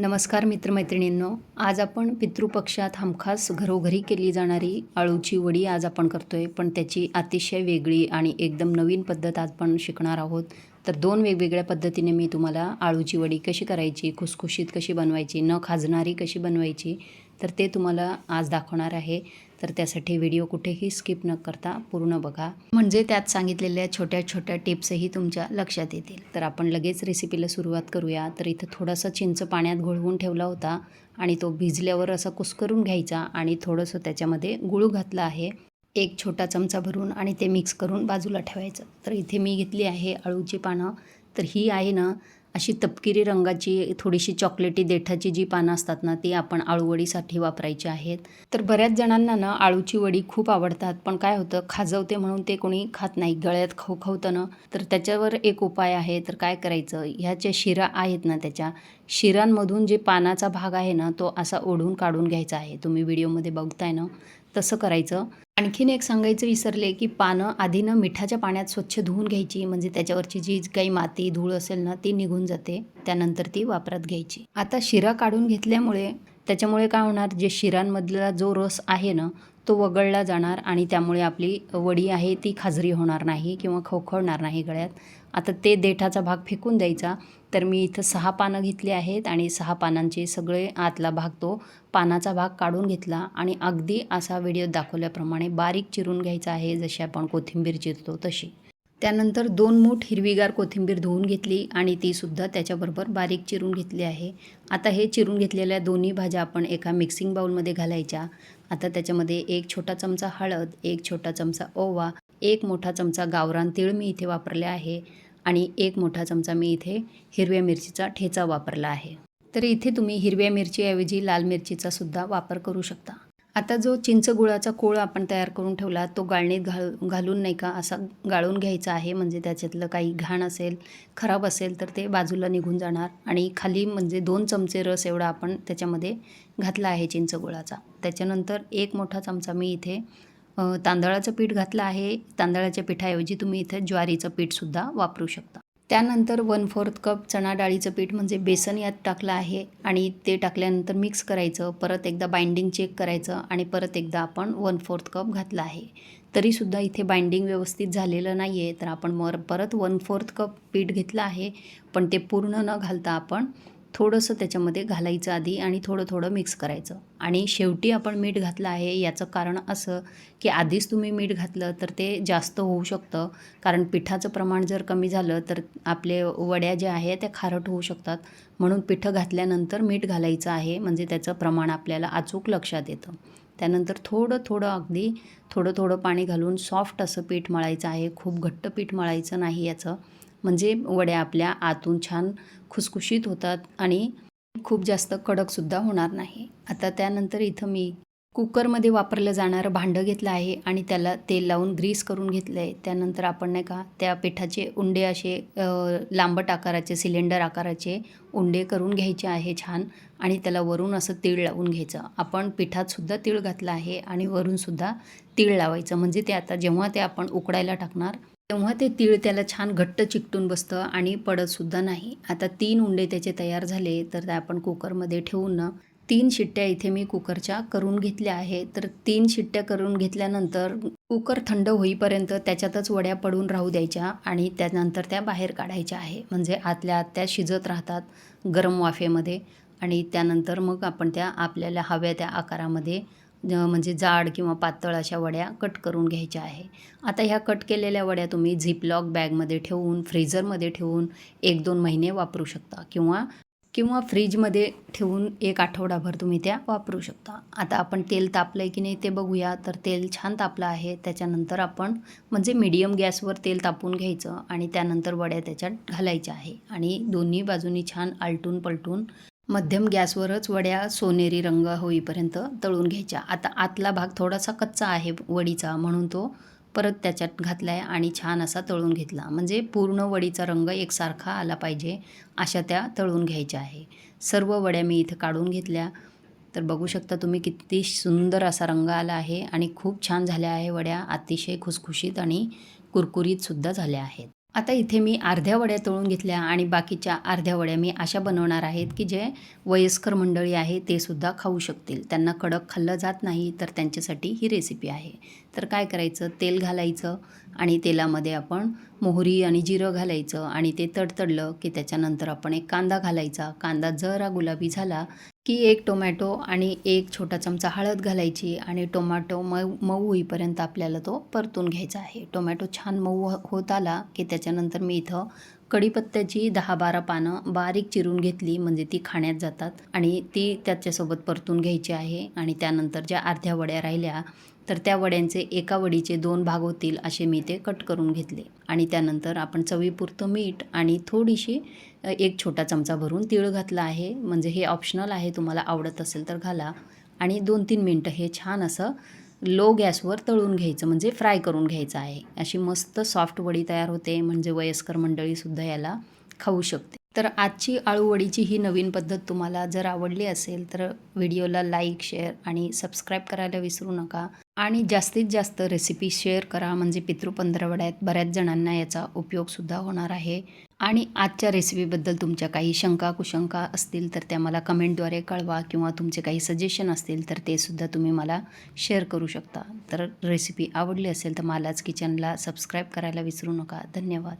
नमस्कार मित्रमैत्रिणींनो आज आपण पितृपक्षात हमखास घरोघरी केली जाणारी आळूची वडी आज आपण करतो आहे पण त्याची अतिशय वेगळी आणि एकदम नवीन पद्धत आज आपण शिकणार आहोत. तर दोन वेगवेगळ्या पद्धतीने मी तुम्हाला आळूची वडी कशी करायची खुसखुशीत कशी बनवायची न खाजणारी कशी बनवायची तर ते तुम्हाला आज दाखवणार आहे. तर त्यासाठी व्हिडिओ कुठेही स्किप न करता पूर्ण बघा. म्हणजे त्यात सांगितलेल्या छोट्या छोट्या टिप्सही तुमच्या लक्षात येतील. तर आपण लगेच रेसिपीला सुरुवात करूया. तर इथं थोडासा चिंच पाण्यात घोळवून ठेवला होता आणि तो भिजल्यावर असा कुस्करून घ्यायचा आणि थोडंसं त्याच्यामध्ये गुळ घातला आहे. एक छोटा चमचा भरून आणि ते मिक्स करून बाजूला ठेवायचं. तर इथे मी घेतली आहे अळूची पानं. तर ही आहे ना अशी तपकिरी रंगाची थोडीशी चॉकलेटी देठाची जी पानं असतात ना ती आपण आळूवडीसाठी वापरायची आहेत. तर बऱ्याच जणांना ना आळूची वडी खूप आवडतात. पण काय होतं खाजवते म्हणून ते कोणी खात नाही. गळ्यात खवखवतं ना तर त्याच्यावर एक उपाय आहे. तर काय करायचं ह्या ज्या शिरा आहेत ना त्याच्या शिरांमधून जे पानाचा भाग आहे ना तो असा ओढून काढून घ्यायचा आहे. तुम्ही व्हिडिओमध्ये बघताय ना तसं करायचं. आणखीन एक सांगायचं विसरले की पानं आधी ना मिठाच्या पाण्यात स्वच्छ धुवून घ्यायची. म्हणजे त्याच्यावरची जी काही माती धूळ असेल ना ती निघून जाते. त्यानंतर ती वापरात घ्यायची. आता शिरा काढून घेतल्यामुळे त्याच्यामुळे काय होणार? जे शिरांमधला जो रस आहे ना तो वगळला जाणार आणि त्यामुळे आपली वडी आहे ती खाजरी होणार नाही किंवा खवखळणार नाही गळ्यात. आता ते देठाचा भाग फेकून द्यायचा. तर मी इथं सहा पानं घेतली आहेत आणि सहा पानांचे सगळे आतला भाग तो पानाचा भाग काढून घेतला आणि अगदी असा व्हिडिओ दाखवल्याप्रमाणे बारीक चिरून घ्यायचा आहे. जशी आपण कोथिंबीर चिरतो तशी. त्यानंतर दोन मूठ हिरवीगार कोथिंबीर धुवून घेतली आणि तीसुद्धा त्याच्याबरोबर बारीक चिरून घेतली आहे. आता हे चिरून घेतलेल्या दोन्ही भाज्या आपण एका मिक्सिंग बाऊलमध्ये घालायच्या. आता त्याच्यामध्ये एक छोटा चमचा हळद एक छोटा चमचा ओवा एक मोठा चमचा गावरान तीळ मी इथे वापरले आहे आणि एक मोठा चमचा मी इथे हिरव्या मिरचीचा ठेचा वापरला आहे. तर इथे तुम्ही हिरव्या मिरचीऐवजी लाल मिरचीचा सुद्धा वापर करू शकता. आता जो चिंच गुळाचा कोळ आपण तयार करून ठेवला तो गाळणीत घाल घालून नाही का असा गाळून घ्यायचा आहे. म्हणजे त्याच्यातलं काही घाण असेल खराब असेल तर ते बाजूला निघून जाणार. आणि खाली म्हणजे दोन चमचे रस एवढा आपण त्याच्यामध्ये घातला आहे चिंच गुळाचा त्याच्यानंतर एक मोठा चमचा मी इथे तांदळाचं पीठ घातलं आहे. तांदळाच्या पिठाऐवजी तुम्ही इथे ज्वारीचं पीठसुद्धा वापरू शकता. त्यानंतर वन फोर्थ कप चणा डाळीचं पीठ म्हणजे बेसन यात टाकलं आहे आणि ते टाकल्यानंतर मिक्स करायचं परत एकदा बाइंडिंग चेक करायचं आणि परत एकदा आपण वन फोर्थ कप घातला आहे. तरीसुद्धा इथे बाइंडिंग व्यवस्थित झालेलं नाही आहे तर आपण मर परत वन फोर्थ कप पीठ घेतलं आहे पण ते पूर्ण न घालता आपण थोडंसं त्याच्यामध्ये घालायचं आधी आणि थोडं थोडं मिक्स करायचं. आणि शेवटी आपण मीठ घातलं आहे याचं कारण असं की आधीच तुम्ही मीठ घातलं तर ते जास्त होऊ शकतं. कारण पिठाचं प्रमाण जर कमी झालं तर आपले वड्या ज्या आहे त्या खारट होऊ शकतात. म्हणून पिठं घातल्यानंतर मीठ घालायचं आहे म्हणजे त्याचं प्रमाण आपल्याला अचूक लक्षात येतं. त्यानंतर थोडं थोडं अगदी थोडं थोडं पाणी घालून सॉफ्ट असं पीठ मळायचं आहे. खूप घट्ट पीठ मळायचं नाही याचं. म्हणजे वड्या आपल्या आतून छान खुसखुशीत होतात आणि खूप जास्त कडकसुद्धा होणार नाही. आता त्यानंतर इथं मी कुकरमध्ये वापरलं जाणारं भांडं घेतलं आहे आणि त्याला तेल लावून ग्रीस करून घेतलं आहे त्यानंतर आपण नाही का त्या पिठाचे उंडे असे लांबट आकाराचे सिलेंडर आकाराचे उंडे करून घ्यायचे आहे छान आणि त्याला वरून असं तीळ लावून घ्यायचं. आपण पिठातसुद्धा तीळ घातलं आहे आणि वरूनसुद्धा तीळ लावायचं. म्हणजे ते आता जेव्हा ते आपण उकडायला टाकणार तेव्हा ते तीळ त्याला छान घट्ट चिकटून बसतं आणि पडतसुद्धा नाही. आता तीन उंडे त्याचे तयार झाले तर ते आपण कुकरमध्ये ठेवून ना तीन शिट्ट्या इथे मी कुकरच्या करून घेतल्या आहे तर तीन शिट्ट्या करून घेतल्यानंतर कुकर थंड होईपर्यंत त्याच्यातच वड्या पडून राहू द्यायच्या आणि त्यानंतर त्या बाहेर काढायच्या आहे. म्हणजे आतल्या आत त्या शिजत राहतात गरम वाफेमध्ये आणि त्यानंतर मग आपण त्या आपल्याला हव्या त्या आकारामध्ये म्हणजे जाड किंवा पातळ अशा वड्या कट करून घ्यायच्या आहे. आता ह्या कट केलेल्या वड्या तुम्ही झिपलॉक बॅगमध्ये ठेवून फ्रीझरमध्ये ठेवून एक दोन महिने वापरू शकता किंवा किंवा फ्रीजमध्ये ठेवून एक आठवडाभर तुम्ही त्या वापरू शकता. आता आपण तेल तापलं आहे की नाही ते बघूया. तर तेल छान तापलं आहे. त्याच्यानंतर आपण म्हणजे मीडियम गॅसवर तेल तापून घ्यायचं आणि त्यानंतर वड्या त्याच्यात घालायच्या आहे. आणि दोन्ही बाजूनी छान आलटून पलटून मध्यम गॅसवरच वड्या सोनेरी रंग होईपर्यंत तळून घ्यायच्या. आता आतला भाग थोडासा कच्चा आहे वडीचा म्हणून तो परत त्याच्यात घातला आहे आणि छान असा तळून घेतला. म्हणजे पूर्ण वडीचा रंग एकसारखा आला पाहिजे अशा त्या तळून घ्यायच्या आहे. सर्व वड्या मी इथं काढून घेतल्या. तर बघू शकता तुम्ही किती सुंदर असा रंग आला आहे आणि खूप छान झाल्या आहे वड्या. अतिशय खुसखुशीत आणि कुरकुरीतसुद्धा झाल्या आहेत. आता इथे मी अर्ध्या वड्या तळून घेतल्या आणि बाकीच्या अर्ध्या वड्या मी अशा बनवणार आहेत की जे वयस्कर मंडळी आहे ते सुद्धा खाऊ शकतील. त्यांना कडक खाल्लं जात नाही तर त्यांच्यासाठी ही रेसिपी आहे. तर काय करायचं? तेल घालायचं आणि तेलामध्ये आपण मोहरी आणि जिरं घालायचं आणि ते तडतडलं की त्याच्यानंतर आपण एक कांदा घालायचा. कांदा जरा गुलाबी झाला की एक टोमॅटो आणि एक छोटा चमचा हळद घालायची आणि टोमॅटो मऊ मऊ होईपर्यंत आपल्याला तो परतून घ्यायचा आहे. टोमॅटो छान मऊ हो, होत आला की त्याच्यानंतर मी इथं कढीपत्त्याची दहा बारा पानं बारीक चिरून घेतली म्हणजे ती खाण्यात जातात. आणि ती त्याच्यासोबत परतून घ्यायची आहे आणि त्यानंतर ज्या अर्ध्या वड्या राहिल्या तर त्या वड्यांचे एका वडीचे दोन भाग होतील असे मी ते कट करून घेतले. आणि त्यानंतर आपण चवीपुरतं मीठ आणि थोडीशी एक छोटा चमचा भरून तीळ घातला आहे. म्हणजे हे ऑप्शनल आहे तुम्हाला आवडत असेल तर घाला. आणि दोन तीन मिनटं हे छान असं लो गॅसवर तळून घ्यायचं म्हणजे फ्राय करून घ्यायचं आहे. अशी मस्त सॉफ्ट वडी तयार होते म्हणजे वयस्कर मंडळीसुद्धा याला खाऊ शकते. तर आजची आळूवडीची ही नवीन पद्धत तुम्हाला जर आवडली असेल तर व्हिडिओला लाईक शेअर आणि सबस्क्राईब करायला विसरू नका. आणि जास्तीत जास्त रेसिपी शेअर करा म्हणजे पितृ पंधरवड्यात बऱ्याच जणांना याचा उपयोगसुद्धा होणार आहे. आणि आजच्या रेसिपीबद्दल तुमच्या काही शंका कुशंका असतील तर त्या मला कमेंटद्वारे कळवा किंवा तुमचे काही सजेशन असतील तर ते सुद्धा तुम्ही मला शेअर करू शकता. तर रेसिपी आवडली असेल तर मालाच किचनला सबस्क्राईब करायला विसरू नका. धन्यवाद.